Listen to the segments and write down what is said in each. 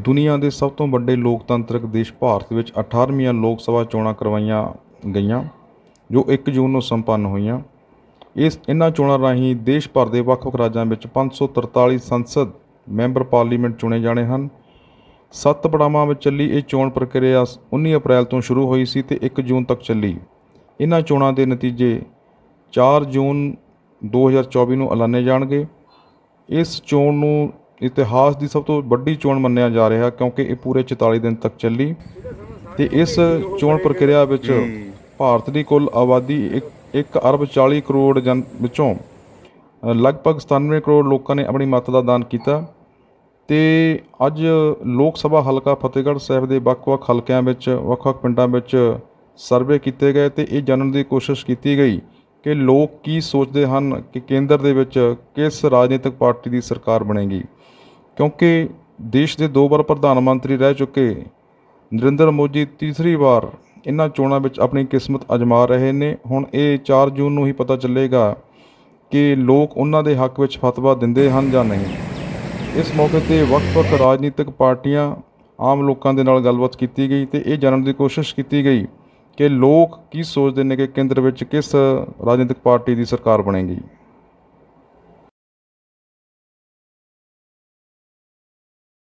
ਦੁਨੀਆ ਦੇ ਸਭ ਤੋਂ ਵੱਡੇ ਲੋਕਤੰਤਰਕ ਦੇਸ਼ ਭਾਰਤ ਵਿੱਚ 18ਵੀਆਂ ਲੋਕ ਸਭਾ ਚੋਣਾਂ ਕਰਵਾਈਆਂ ਗਈਆਂ, ਜੋ 1 ਜੂਨ ਨੂੰ ਸੰਪੰਨ ਹੋਈਆਂ। ਇਸ, ਇਹਨਾਂ ਚੋਣਾਂ ਰਾਹੀਂ ਦੇਸ਼ ਭਰ ਦੇ ਵੱਖ-ਵੱਖ ਰਾਜਾਂ ਵਿੱਚ 543 ਸੰਸਦ ਮੈਂਬਰ ਪਾਰਲੀਮੈਂਟ ਚੁਣੇ ਜਾਣੇ ਹਨ। ਸੱਤ ਪੜਾਵਾਂ ਵਿੱਚ ਚੱਲੀ ਇਹ ਚੋਣ ਪ੍ਰਕਿਰਿਆ 19 ਅਪ੍ਰੈਲ ਤੋਂ ਸ਼ੁਰੂ ਹੋਈ ਸੀ ਤੇ 1 ਜੂਨ ਤੱਕ ਚੱਲੀ। ਇਹਨਾਂ ਚੋਣਾਂ ਦੇ ਨਤੀਜੇ 4 ਜੂਨ 2024 ਨੂੰ ਐਲਾਨੇ ਜਾਣਗੇ। ਇਸ ਚੋਣ ਨੂੰ ਇਤਿਹਾਸ ਦੀ ਸਭ ਤੋਂ ਵੱਡੀ ਚੋਣ ਮੰਨਿਆ ਜਾ ਰਿਹਾ ਕਿਉਂਕਿ ਇਹ ਪੂਰੇ 44 ਦਿਨ ਤੱਕ ਚੱਲੀ। ਤੇ ਇਸ ਚੋਣ ਪ੍ਰਕਿਰਿਆ ਵਿੱਚ ਭਾਰਤ ਦੀ ਕੁੱਲ ਆਬਾਦੀ 1 ਅਰਬ 40 ਕਰੋੜ ਜਨ ਵਿੱਚੋਂ ਲਗਭਗ 97 ਕਰੋੜ ਲੋਕਾਂ ਨੇ ਆਪਣੀ ਮਤ ਦਾ ਦਾਨ ਕੀਤਾ। ਤੇ ਅੱਜ ਲੋਕ ਸਭਾ ਹਲਕਾ ਫਤਿਹਗੜ੍ਹ ਸਾਹਿਬ ਦੇ ਵੱਖ-ਵੱਖ ਹਲਕਿਆਂ ਵਿੱਚ ਵੱਖ-ਵੱਖ ਪਿੰਡਾਂ ਵਿੱਚ ਸਰਵੇ ਕੀਤੇ ਗਏ ਤੇ ਇਹ ਜਾਣਨ ਦੀ ਕੋਸ਼ਿਸ਼ ਕੀਤੀ ਗਈ ਕਿ ਲੋਕ ਕੀ ਸੋਚਦੇ ਹਨ ਕਿ ਕੇਂਦਰ ਦੇ ਵਿੱਚ ਕਿਸ ਰਾਜਨੀਤਿਕ ਪਾਰਟੀ ਦੀ ਸਰਕਾਰ ਬਣੇਗੀ। ਕਿਉਂਕਿ ਦੇਸ਼ ਦੇ ਦੋ ਵਾਰ ਪ੍ਰਧਾਨ ਮੰਤਰੀ ਰਹਿ ਚੁੱਕੇ ਨਰਿੰਦਰ ਮੋਦੀ ਤੀਸਰੀ ਵਾਰ ਇਹਨਾਂ ਚੋਣਾਂ ਵਿੱਚ ਆਪਣੀ ਕਿਸਮਤ ਅਜਮਾ ਰਹੇ ਨੇ। ਹੁਣ ਇਹ 4 ਜੂਨ ਨੂੰ ਹੀ ਪਤਾ ਚੱਲੇਗਾ ਕਿ ਲੋਕ ਉਹਨਾਂ ਦੇ ਹੱਕ ਵਿੱਚ ਫਤਵਾ ਦਿੰਦੇ ਹਨ ਜਾਂ ਨਹੀਂ। ਇਸ ਮੌਕੇ ਤੇ ਵੱਖ-ਵੱਖ ਰਾਜਨੀਤਿਕ ਪਾਰਟੀਆਂ ਆਮ ਲੋਕਾਂ ਦੇ ਨਾਲ ਗੱਲਬਾਤ ਕੀਤੀ ਗਈ ਤੇ ਇਹ ਜਾਣਨ ਦੀ ਕੋਸ਼ਿਸ਼ ਕੀਤੀ ਗਈ ਕਿ ਲੋਕ ਕੀ ਸੋਚਦੇ ਨੇ ਕਿ ਕੇਂਦਰ ਵਿੱਚ ਕਿਸ ਰਾਜਨੀਤਿਕ ਪਾਰਟੀ ਦੀ ਸਰਕਾਰ ਬਣੇਗੀ।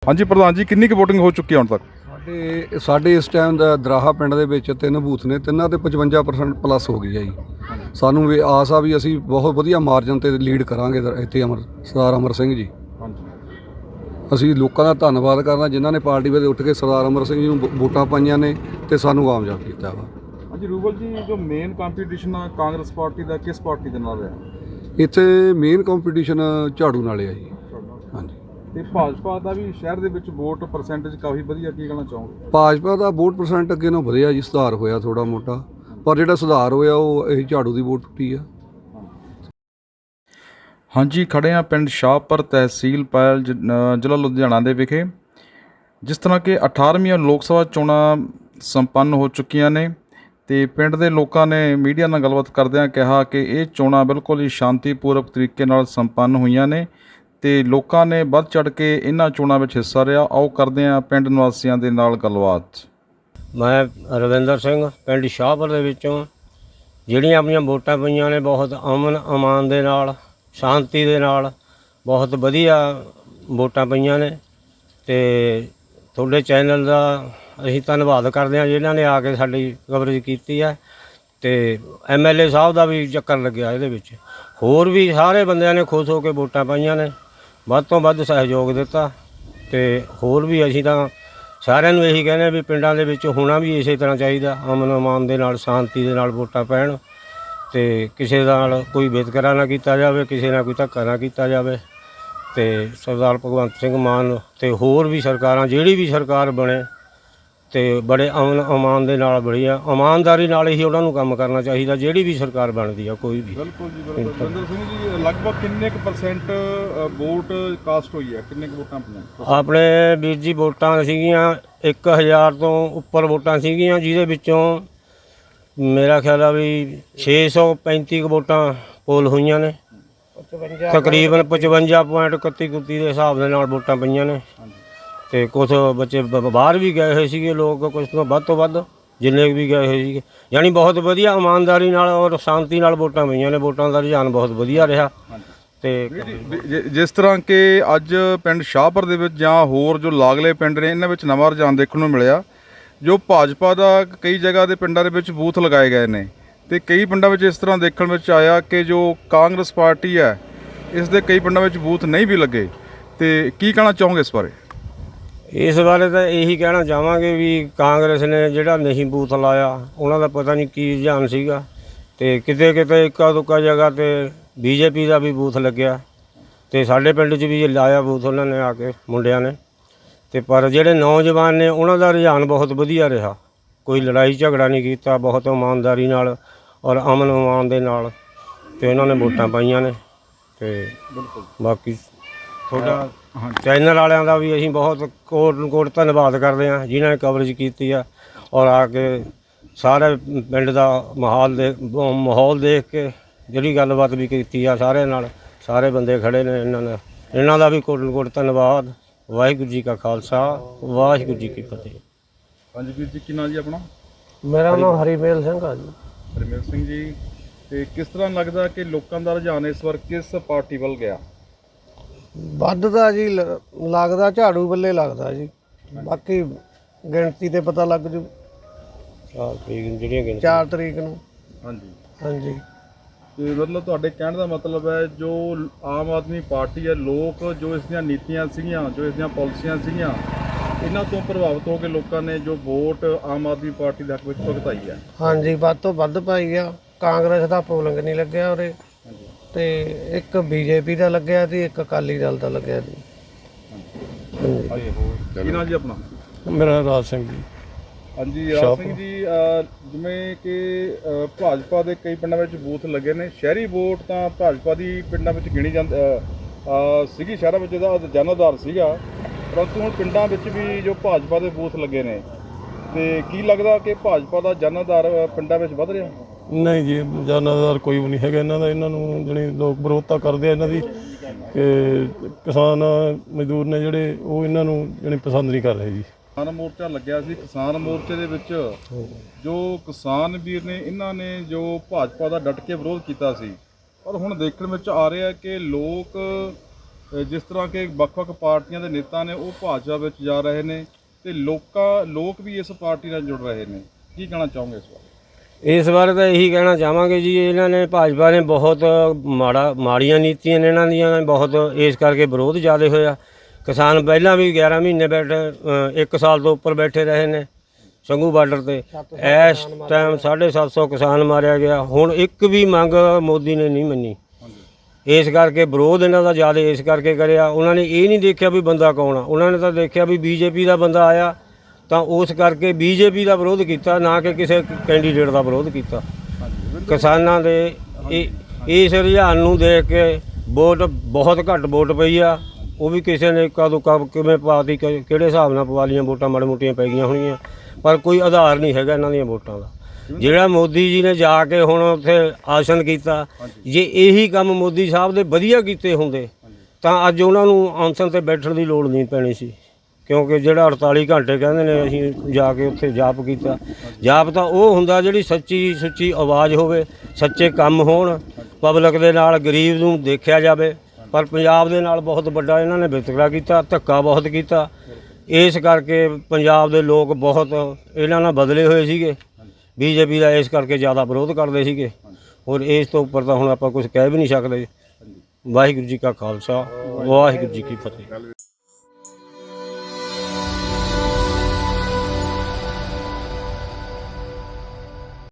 ਹਾਂਜੀ ਪ੍ਰਧਾਨ ਜੀ ਕਿੰਨੀ ਕੁ VOTING ਹੋ ਚੁੱਕੀ ਹੈ ਹੁਣ ਤੱਕ? ਸਾਡੇ ਸਾਡੇ ਇਸ ਟਾਈਮ ਦਾ ਦਰਾਹਾ ਪਿੰਡ ਦੇ ਵਿੱਚ ਤਿੰਨ ਬੂਥ ਨੇ ਤਿੰਨਾਂ ਤੇ 55% ਪਲੱਸ ਹੋ ਗਈ ਹੈ ਜੀ। ਸਾਨੂੰ ਵੀ ਆਸ ਆ ਵੀ ਅਸੀਂ ਬਹੁਤ ਵਧੀਆ ਮਾਰਜਨ ਤੇ ਲੀਡ ਕਰਾਂਗੇ ਇੱਥੇ ਅਮਰ ਸਰਦਾਰ ਅਮਰ ਸਿੰਘ ਜੀ। ਹਾਂਜੀ। ਅਸੀਂ ਲੋਕਾਂ ਦਾ ਧੰਨਵਾਦ ਕਰਨਾ ਜਿਨ੍ਹਾਂ ਨੇ ਪਾਰਟੀ ਵੇਲੇ ਉੱਠ ਕੇ ਸਰਦਾਰ ਅਮਰ ਸਿੰਘ ਜੀ ਨੂੰ ਵੋਟਾਂ ਪਾਈਆਂ ਨੇ ਤੇ ਸਾਨੂੰ ਕਾਮਯਾਬ ਕੀਤਾ ਵਾ। ਹਾਂਜੀ ਰੂਬਲ ਜੀ ਜੋ ਮੇਨ ਕੰਪੀਟੀਸ਼ਨ ਆ ਕਾਂਗਰਸ ਪਾਰਟੀ ਦਾ ਕਿਸ ਪਾਰਟੀ ਦੇ ਨਾਲ ਰਿਹਾ? ਇੱਥੇ ਮੇਨ ਕੰਪੀਟੀਸ਼ਨ ਝਾੜੂ ਨਾਲੇ ਆ ਜੀ। ਤੇ ਭਾਜਪਾ ਦਾ ਵੀ ਸ਼ਹਿਰ ਦੇ ਵਿੱਚ ਵੋਟ ਪਰਸੈਂਟੇਜ ਕਾਫੀ ਵਧੀਆ ਕੀ ਕਹਿਣਾ ਚਾਹੋਗੇ? ਭਾਜਪਾ ਦਾ ਵੋਟ ਪਰਸੈਂਟ ਅੱਗੇ ਨਾਲੋਂ ਵਧਿਆ ਜੀ ਸੁਧਾਰ ਹੋਇਆ ਥੋੜਾ ਮੋਟਾ। ਪਰ ਜਿਹੜਾ ਸੁਧਾਰ ਹੋਇਆ ਉਹ ਇਹ ਝਾੜੂ ਦੀ ਵੋਟ ਟੁੱਟੀ ਆ। ਹਾਂਜੀ ਖੜੇ ਆ ਪਿੰਡ ਸ਼ਾਹਪੁਰ ਤਹਿਸੀਲ ਪਾਇਲ ਜ- ਅ, ਜ਼ਿਲ੍ਹਾ ਲੁਧਿਆਣਾ ਦੇ ਵਿਖੇ। ਜਿਸ ਤਰ੍ਹਾਂ ਕਿ 18ਵੀਆਂ ਲੋਕ ਸਭਾ ਚੋਣਾਂ ਸੰਪੰਨ ਹੋ ਚੁੱਕੀਆਂ ਨੇ ਤੇ ਪਿੰਡ ਦੇ ਲੋਕਾਂ ਨੇ ਮੀਡੀਆ ਨਾਲ ਗੱਲਬਾਤ ਕਰਦਿਆਂ ਕਿਹਾ ਕਿ ਇਹ ਚੋਣਾਂ ਬਿਲਕੁਲ ਹੀ ਸ਼ਾਂਤੀਪੂਰਵਕ ਤਰੀਕੇ ਨਾਲ ਸੰਪੰਨ ਹੋਈਆਂ ਨੇ। ਤੇ ਲੋਕਾਂ ਨੇ ਵੱਧ ਚੜ ਕੇ ਇਹਨਾਂ ਚੋਣਾਂ ਵਿੱਚ ਹਿੱਸਾ ਲਿਆ। ਆਓ ਕਰਦੇ ਹਾਂ ਪਿੰਡ ਨਿਵਾਸੀਆਂ ਦੇ ਨਾਲ ਗੱਲਬਾਤ। ਮੈਂ ਰਵਿੰਦਰ ਸਿੰਘ, ਪਿੰਡ ਸ਼ਾਹਪੁਰ ਦੇ ਵਿੱਚੋਂ। ਜਿਹੜੀਆਂ ਆਪਣੀਆਂ ਵੋਟਾਂ ਪਈਆਂ ਨੇ ਬਹੁਤ ਅਮਨ, ਅਮਾਨ ਦੇ ਨਾਲ, ਸ਼ਾਂਤੀ ਦੇ ਨਾਲ, ਬਹੁਤ ਵਧੀਆ ਵੋਟਾਂ ਪਈਆਂ ਨੇ। ਤੇ ਤੁਹਾਡੇ ਚੈਨਲ ਦਾ ਅਸੀਂ ਧੰਨਵਾਦ ਕਰਦੇ ਹਾਂ ਜਿਨ੍ਹਾਂ ਨੇ ਆ ਕੇ ਸਾਡੀ ਕਵਰੇਜ ਕੀਤੀ ਹੈ। ਤੇ ਐਮਐਲਏ ਸਾਹਿਬ ਦਾ ਵੀ ਚੱਕਰ ਲੱਗਿਆ ਇਹਦੇ ਵਿੱਚ। ਹੋਰ ਵੀ ਸਾਰੇ ਬੰਦਿਆਂ ਨੇ ਖੁਸ਼ ਹੋ ਕੇ ਵੋਟਾਂ ਪਾਈਆਂ ਨੇ। ਵੱਧ ਤੋਂ ਵੱਧ ਸਹਿਯੋਗ ਦਿੱਤਾ ਤੇ ਹੋਰ ਵੀ ਅਸੀਂ ਤਾਂ ਸਾਰਿਆਂ ਨੂੰ ਇਹੀ ਕਹਿੰਦੇ ਆ ਵੀ ਪਿੰਡਾਂ ਦੇ ਵਿੱਚ ਹੋਣਾ ਵੀ ਇਸੇ ਤਰ੍ਹਾਂ ਚਾਹੀਦਾ ਅਮਨ ਅਮਾਨ ਦੇ ਨਾਲ, ਸ਼ਾਂਤੀ ਦੇ ਨਾਲ ਵੋਟਾਂ ਪੈਣ ਤੇ ਕਿਸੇ ਨਾਲ ਕੋਈ ਵਿਤਕਰਾ ਨਾ ਕੀਤਾ ਜਾਵੇ, ਕਿਸੇ ਨਾਲ ਕੋਈ ਧੱਕਾ ਨਾ ਕੀਤਾ ਜਾਵੇ ਤੇ ਸਰਦਾਰ ਭਗਵੰਤ ਸਿੰਘ ਮਾਨ ਤੇ ਹੋਰ ਵੀ ਸਰਕਾਰਾਂ, ਜਿਹੜੀ ਵੀ ਸਰਕਾਰ ਬਣੇ ਤੇ ਬੜੇ ਅਮਨ ਅਮਾਨ ਦੇ ਨਾਲ ਬੜੀ ਆ। ਇਮਾਨਦਾਰੀ ਨਾਲ ਹੀ ਉਹਨਾਂ ਨੂੰ ਕੰਮ ਕਰਨਾ ਚਾਹੀਦਾ ਜਿਹੜੀ ਵੀ ਸਰਕਾਰ ਬਣਦੀ ਆ ਕੋਈ ਵੀ। ਬਿਲਕੁਲ ਜੀ ਬਿਲਕੁਲ। ਰਵਿੰਦਰ ਸਿੰਘ ਜੀ ਲਗਭਗ ਕਿੰਨੇ ਕੁ ਪਰਸੈਂਟ ਵੋਟ ਕਾਸਟ ਹੋਈ ਹੈ ਕਿੰਨੇ ਕੁ ਵੋਟਾਂ ਪਈਆਂ? ਆਪਣੇ ਵੀਰ ਜੀ ਵੋਟਾਂ ਸੀਗੀਆਂ 1000 ਤੋਂ ਉੱਪਰ ਵੋਟਾਂ ਸੀਗੀਆਂ ਜਿਹਦੇ ਵਿੱਚੋਂ ਮੇਰਾ ਖਿਆਲ ਆ ਵੀ 635 ਕੁ ਵੋਟਾਂ ਪੋਲ ਹੋਈਆਂ ਨੇ। ਤਕਰੀਬਨ 55.31 ਕੁੱਤੀ ਦੇ ਹਿਸਾਬ ਦੇ ਨਾਲ ਵੋਟਾਂ ਪਈਆਂ ਨੇ। ਤੇ ਕੁਝ ਬੱਚੇ ਬ- ਬਾਹਰ ਵੀ ਗਏ ਹੋਏ ਸੀਗੇ ਲੋਕ ਕੁਝ ਤੋਂ ਵੱਧ ਤੋਂ ਵੱਧ ਜਿੰਨੇ ਵੀ ਗਏ ਹੋਏ ਸੀਗੇ। ਯਾਨੀ ਬਹੁਤ ਵਧੀਆ ਇਮਾਨਦਾਰੀ ਨਾਲ ਔਰ ਸ਼ਾਂਤੀ ਨਾਲ ਵੋਟਾਂ ਪਈਆਂ ਨੇ, ਵੋਟਾਂ ਦਾ ਰੁਝਾਨ ਬਹੁਤ ਵਧੀਆ ਰਿਹਾ। ਤੇ ਜਿ- ਜਿਸ ਤਰ੍ਹਾਂ ਕਿ ਅੱਜ ਪਿੰਡ ਸ਼ਾਹਪੁਰ ਦੇ ਵਿੱਚ ਜਾਂ ਹੋਰ ਜੋ ਲਾਗਲੇ ਪਿੰਡ ਨੇ, ਇਹਨਾਂ ਵਿੱਚ ਨਵਾਂ ਰੁਝਾਨ ਦੇਖਣ ਨੂੰ ਮਿਲਿਆ, ਜੋ ਭਾਜਪਾ ਦਾ ਕਈ ਜਗ੍ਹਾ ਦੇ ਪਿੰਡਾਂ ਦੇ ਵਿੱਚ ਬੂਥ ਲਗਾਏ ਗਏ ਨੇ। ਤੇ ਕਈ ਪਿੰਡਾਂ ਵਿੱਚ ਇਸ ਤਰ੍ਹਾਂ ਦੇਖਣ ਵਿੱਚ ਆਇਆ ਕਿ ਜੋ ਕਾਂਗਰਸ ਪਾਰਟੀ ਹੈ, ਇਸ ਦੇ ਕਈ ਪਿੰਡਾਂ ਵਿੱਚ ਬੂਥ ਨਹੀਂ ਵੀ ਲੱਗੇ। ਤੇ ਕੀ ਕਹਿਣਾ ਚਾਹੋਗੇ ਇਸ ਬਾਰੇ? ਇਸ ਬਾਰੇ ਤਾਂ ਇਹੀ ਕਹਿਣਾ ਚਾਹਾਂਗੇ ਵੀ ਕਾਂਗਰਸ ਨੇ ਜਿਹੜਾ ਨਹੀਂ ਬੂਥ ਲਾਇਆ ਉਹਨਾਂ ਦਾ ਪਤਾ ਨਹੀਂ ਕੀ ਰੁਝਾਨ ਸੀਗਾ ਤੇ ਕਿਤੇ ਕਿਤੇ ਇੱਕਾ ਦੁੱਕਾ ਜਗ੍ਹਾ ਤੇ ਬੀਜੇਪੀ ਦਾ ਵੀ ਬੂਥ ਲੱਗਿਆ ਤੇ ਸਾਡੇ ਪਿੰਡ 'ਚ ਵੀ ਲਾਇਆ ਬੂਥ ਉਹਨਾਂ ਨੇ ਆ ਕੇ ਮੁੰਡਿਆਂ ਨੇ। ਤੇ ਪਰ ਜਿਹੜੇ ਨੌਜਵਾਨ ਨੇ ਉਹਨਾਂ ਦਾ ਰੁਝਾਨ ਬਹੁਤ ਵਧੀਆ ਰਿਹਾ। ਕੋਈ ਲੜਾਈ ਝਗੜਾ ਨਹੀਂ ਕੀਤਾ ਬਹੁਤ ਇਮਾਨਦਾਰੀ ਨਾਲ ਔਰ ਅਮਨ ਅਮਾਨ ਦੇ ਨਾਲ ਤੇ ਉਹਨਾਂ ਨੇ ਵੋਟਾਂ ਪਾਈਆਂ ਨੇ ਤੇ ਬਾਕੀ ਤੁਹਾਡਾ ਚੈਨਲ ਵਾਲਿਆਂ ਦਾ ਵੀ ਅਸੀਂ ਬਹੁਤ ਕੋਟ ਕੋਟ ਧੰਨਵਾਦ ਕਰਦੇ ਹਾਂ ਜਿਨ੍ਹਾਂ ਨੇ ਕਵਰੇਜ ਕੀਤੀ ਆ ਔਰ ਆ ਕੇ ਸਾਰੇ ਪਿੰਡ ਦਾ ਮਾਹੌਲ ਦੇ ਮਾਹੌਲ ਦੇਖ ਕੇ ਜਿਹੜੀ ਗੱਲਬਾਤ ਵੀ ਕੀਤੀ ਆ ਸਾਰਿਆਂ ਨਾਲ ਸਾਰੇ ਬੰਦੇ ਖੜੇ ਨੇ ਇਹਨਾਂ ਨੇ ਇਹਨਾਂ ਦਾ ਵੀ ਕੋਟ ਕੋਟ ਧੰਨਵਾਦ। ਵਾਹਿਗੁਰੂ ਜੀ ਕਾ ਖਾਲਸਾ ਵਾਹਿਗੁਰੂ ਜੀ ਕੀ ਫਤਿਹ। ਹਾਂਜੀ ਵੀਰ ਜੀ ਕੀ ਨਾਂ ਜੀ ਆਪਣਾ? ਮੇਰਾ ਨਾਮ ਹਰੀਮੇਲ ਸਿੰਘ ਆ ਜੀ। ਹਰਮੇਲ ਸਿੰਘ ਜੀ ਤੇ ਕਿਸ ਤਰ੍ਹਾਂ ਲੱਗਦਾ ਕਿ ਲੋਕਾਂ ਦਾ ਰੁਝਾਨ ਇਸ ਵਾਰ ਕਿਸ ਪਾਰਟੀ ਵੱਲ ਗਿਆ? ਵੱਧ ਦਾ ਜੀ ਲ- ਲੱਗਦਾ ਝਾੜੂ ਬੱਲੇ ਲੱਗਦਾ ਜੀ। ਬਾਕੀ ਗਿਣਤੀ ਤੇ ਪਤਾ ਲੱਗ ਜੂ। ਚਾਰ ਤਰੀਕ ਨੂੰ ਜਿਹੜੀਆਂ ਗਿਣਤੀ 4 ਤਰੀਕ ਨੂੰ। ਹਾਂਜੀ। ਹਾਂਜੀ। ਤੇ ਮਤਲਬ ਤੁਹਾਡੇ ਕਹਿਣ ਦਾ ਮਤਲਬ ਹੈ ਜੋ ਆਮ ਆਦਮੀ ਪਾਰਟੀ ਹੈ ਲੋਕ ਜੋ ਇਸ ਦੀਆਂ ਨੀਤੀਆਂ ਸੀਗੀਆਂ ਜੋ ਇਸ ਦੀਆਂ ਪਾਲਿਸੀਆਂ ਸੀਗੀਆਂ ਇਹਨਾਂ ਤੋਂ ਪ੍ਰਭਾਵਿਤ ਹੋ ਕੇ ਲੋਕਾਂ ਨੇ ਜੋ ਵੋਟ ਆਮ ਆਦਮੀ ਪਾਰਟੀ ਦੇ ਹੱਕ ਵਿੱਚ ਭੁਗਤਾਈ ਹੈ। ਹਾਂਜੀ ਵੱਧ ਤੋਂ ਵੱਧ ਪਾਈ ਆ। ਕਾਂਗਰਸ ਦਾ ਪੋਲਿੰਗ ਨਹੀਂ ਲੱਗਿਆ ਉਰੇ। ਤੇ ਇੱਕ ਬੀਜੇਪੀ ਦਾ ਲੱਗਿਆ ਤੇ ਇੱਕ ਅਕਾਲੀ ਦਲ ਦਾ ਲੱਗਿਆ ਜੀ ਕੀ ਨਾਂ ਜੀ ਆਪਣਾ? ਮੇਰਾ ਰਾਜ ਸਿੰਘ ਜੀ। ਹਾਂਜੀ ਰਾਜ ਸਿੰਘ ਜੀ ਅਹ, ਜਿਵੇਂ ਕਿ ਅਹ, ਭਾਜਪਾ ਦੇ ਕਈ ਪਿੰਡਾਂ ਵਿੱਚ ਬੂਥ ਲੱਗੇ ਨੇ। ਸ਼ਹਿਰੀ ਵੋਟ ਤਾਂ ਭਾਜਪਾ ਦੀ ਪਿੰਡਾਂ ਵਿੱਚ ਗਿਣੀ ਜਾਂਦੀ ਸੀਗੀ ਸ਼ਹਿਰਾਂ ਵਿੱਚ ਇਹਦਾ ਜਨਾਧਾਰ ਸੀਗਾ। ਪਰੰਤੂ ਹੁਣ ਪਿੰਡਾਂ ਵਿੱਚ ਵੀ ਜੋ ਭਾਜਪਾ ਦੇ ਬੂਥ ਲੱਗੇ ਨੇ। ਤੇ ਕੀ ਲੱਗਦਾ ਕਿ ਭਾਜਪਾ ਦਾ ਜਨਾਧਾਰ ਅਹ, ਪਿੰਡਾਂ ਵਿੱਚ ਵੱਧ ਰਿਹਾ? ਨਹੀਂ ਜੀ, ਜਾਨਾਦਾਰ ਕੋਈ ਵੀ ਨਹੀਂ ਹੈਗਾ ਇਹਨਾਂ ਦਾ। ਇਹਨਾਂ ਨੂੰ ਜਿਹੜੇ ਲੋਕ ਵਿਰੋਧਤਾ ਕਰਦੇ ਆ ਇਹਨਾਂ ਦੀ ਕਿ ਕਿਸਾਨ, ਮਜ਼ਦੂਰ ਨੇ ਜਿਹੜੇ, ਉਹ ਇਹਨਾਂ ਨੂੰ ਜਿਹੜੇ ਪਸੰਦ ਨਹੀਂ ਕਰ ਰਹੇ ਜੀ। ਕਿਸਾਨ ਮੋਰਚਾ ਲੱਗਿਆ ਸੀ। ਕਿਸਾਨ ਮੋਰਚੇ ਦੇ ਵਿੱਚ ਜੋ ਕਿਸਾਨ ਵੀਰ ਨੇ, ਇਹਨਾਂ ਨੇ ਜੋ ਭਾਜਪਾ ਦਾ ਡਟ ਕੇ ਵਿਰੋਧ ਕੀਤਾ ਸੀ। ਪਰ ਹੁਣ ਦੇਖਣ ਵਿੱਚ ਆ ਰਿਹਾ ਕਿ ਲੋਕ ਜਿਸ ਤਰ੍ਹਾਂ ਕਿ ਵੱਖ-ਵੱਖ ਪਾਰਟੀਆਂ ਦੇ ਨੇਤਾ ਨੇ, ਉਹ ਭਾਜਪਾ ਵਿੱਚ ਜਾ ਰਹੇ ਨੇ ਤੇ ਲੋਕਾਂ, ਲੋਕ ਵੀ ਇਸ ਪਾਰਟੀ ਨਾਲ ਜੁੜ ਰਹੇ ਨੇ। ਕੀ ਕਹਿਣਾ ਚਾਹੋਗੇ ਇਸ ਬਾਰੇ? ਇਸ ਬਾਰੇ ਤਾਂ ਇਹੀ ਕਹਿਣਾ ਚਾਹਾਂਗੇ ਜੀ, ਇਹਨਾਂ ਨੇ ਭਾਜਪਾ ਨੇ ਬਹੁਤ ਮਾੜਾ, ਮਾੜੀਆਂ ਨੀਤੀਆਂ ਨੇ ਇਹਨਾਂ ਦੀਆਂ, ਬਹੁਤ ਇਸ ਕਰਕੇ ਵਿਰੋਧ ਜ਼ਿਆਦਾ ਹੋਇਆ। ਕਿਸਾਨ ਪਹਿਲਾਂ ਵੀ 11 ਮਹੀਨੇ ਬੈਠੇ 1 ਸਾਲ ਤੋਂ ਉੱਪਰ ਬੈਠੇ ਰਹੇ ਨੇ ਸੰਗੂ ਬਾਰਡਰ ਤੇ। ਇਸ ਟਾਈਮ 750 ਕਿਸਾਨ ਮਾਰਿਆ ਗਿਆ। ਹੁਣ ਇੱਕ ਵੀ ਮੰਗ ਮੋਦੀ ਨੇ ਨਹੀਂ ਮੰਨੀ। ਇਸ ਕਰਕੇ ਵਿਰੋਧ ਇਹਨਾਂ ਦਾ ਜ਼ਿਆਦਾ ਇਸ ਕਰਕੇ ਕਰਿਆ। ਉਹਨਾਂ ਨੇ ਇਹ ਨਹੀਂ ਦੇਖਿਆ ਵੀ ਬੰਦਾ ਕੌਣ ਆ। ਉਹਨਾਂ ਨੇ ਤਾਂ ਦੇਖਿਆ ਵੀ ਬੀਜੇਪੀ ਦਾ ਬੰਦਾ ਆਇਆ। ਤਾਂ ਉਸ ਕਰਕੇ ਬੀਜੇਪੀ ਦਾ ਵਿਰੋਧ ਕੀਤਾ ਨਾ ਕਿ ਕਿਸੇ ਕੈਂਡੀਡੇਟ ਦਾ ਵਿਰੋਧ ਕੀਤਾ। ਕਿਸਾਨਾਂ ਦੇ ਇਹ ਇਸ ਰੁਝਾਨ ਨੂੰ ਦੇਖ ਕੇ ਵੋਟ ਬਹੁਤ ਘੱਟ ਵੋਟ ਪਈ ਆ। ਉਹ ਵੀ ਕਿਸੇ ਨੇ ਕਦੋਂ ਕਬ ਕਿਵੇਂ ਪਾਤੀ ਕਿਹੜੇ ਹਿਸਾਬ ਨਾਲ ਪਵਾ ਲੀਆਂ ਵੋਟਾਂ ਮਾੜੇ ਮੋਟੀਆਂ ਪੈ ਗਈਆਂ ਹੋਣਗੀਆਂ ਪਰ ਕੋਈ ਆਧਾਰ ਨਹੀਂ ਹੈਗਾ ਇਹਨਾਂ ਦੀਆਂ ਵੋਟਾਂ ਦਾ। ਜਿਹੜਾ ਮੋਦੀ ਜੀ ਨੇ ਜਾ ਕੇ ਹੁਣ ਉੱਥੇ ਆਸਨ ਕੀਤਾ ਜੇ ਇਹੀ ਕੰਮ ਮੋਦੀ ਸਾਹਿਬ ਦੇ ਵਧੀਆ ਕੀਤੇ ਹੁੰਦੇ ਤਾਂ ਅੱਜ ਉਹਨਾਂ ਨੂੰ ਆਸਨ ਤੇ ਬੈਠਣ ਦੀ ਲੋੜ ਨਹੀਂ ਪੈਣੀ ਸੀ। ਕਿਉਂਕਿ ਜਿਹੜਾ 48 ਘੰਟੇ ਕਹਿੰਦੇ ਨੇ ਅਸੀਂ ਜਾ ਕੇ ਉੱਥੇ ਜਾਪ ਕੀਤਾ। ਜਾਪ ਤਾਂ ਉਹ ਹੁੰਦਾ ਜਿਹੜੀ ਸੱਚੀ, ਸੁੱਚੀ ਆਵਾਜ਼ ਹੋਵੇ, ਸੱਚੇ ਕੰਮ ਹੋਣ, ਪਬਲਿਕ ਦੇ ਨਾਲ ਗਰੀਬ ਨੂੰ ਦੇਖਿਆ ਜਾਵੇ। ਪਰ ਪੰਜਾਬ ਦੇ ਨਾਲ ਬਹੁਤ ਵੱਡਾ ਇਹਨਾਂ ਨੇ ਵਿਤਕਰਾ ਕੀਤਾ, ਧੱਕਾ ਬਹੁਤ ਕੀਤਾ। ਇਸ ਕਰਕੇ ਪੰਜਾਬ ਦੇ ਲੋਕ ਬਹੁਤ ਇਹਨਾਂ ਨਾਲ ਬਦਲੇ ਹੋਏ ਸੀਗੇ। ਬੀਜੇਪੀ ਦਾ ਇਸ ਕਰਕੇ ਜ਼ਿਆਦਾ ਵਿਰੋਧ ਕਰਦੇ ਸੀਗੇ। ਔਰ ਇਸ ਤੋਂ ਉੱਪਰ ਤਾਂ ਹੁਣ ਆਪਾਂ ਕੁਝ ਕਹਿ ਵੀ ਨਹੀਂ ਸਕਦੇ। ਵਾਹਿਗੁਰੂ ਜੀ ਕਾ ਖਾਲਸਾ, ਵਾਹਿਗੁਰੂ ਜੀ ਕੀ ਫਤਿਹ।